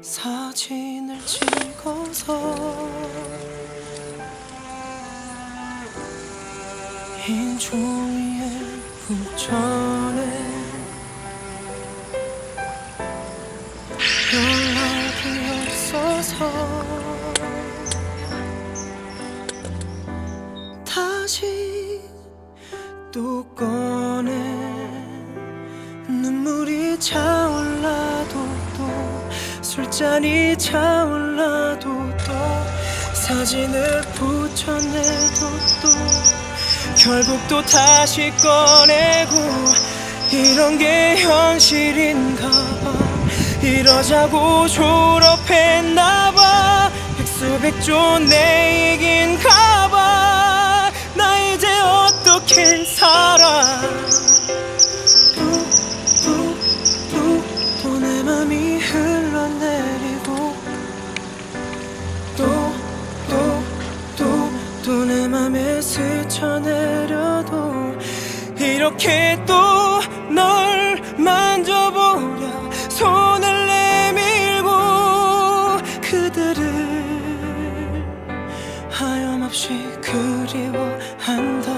사진을 찍어서 흰 종이에 붙여내 연락이 없어서 다시 또 꺼내 눈물이 또 술잔이 차올라도 또 사진을 붙여내도 또 결국 또 다시 꺼내고 이런 게 현실인가 봐. 이러자고 졸업했나 봐. 백수백조 내 얘긴가 봐나 이제 어떻게 살아? 또내 맘이 흘러내 또 내 맘에 스쳐내려도 이렇게 또 널 만져보려 손을 내밀고그들을하염없이 그리워한다.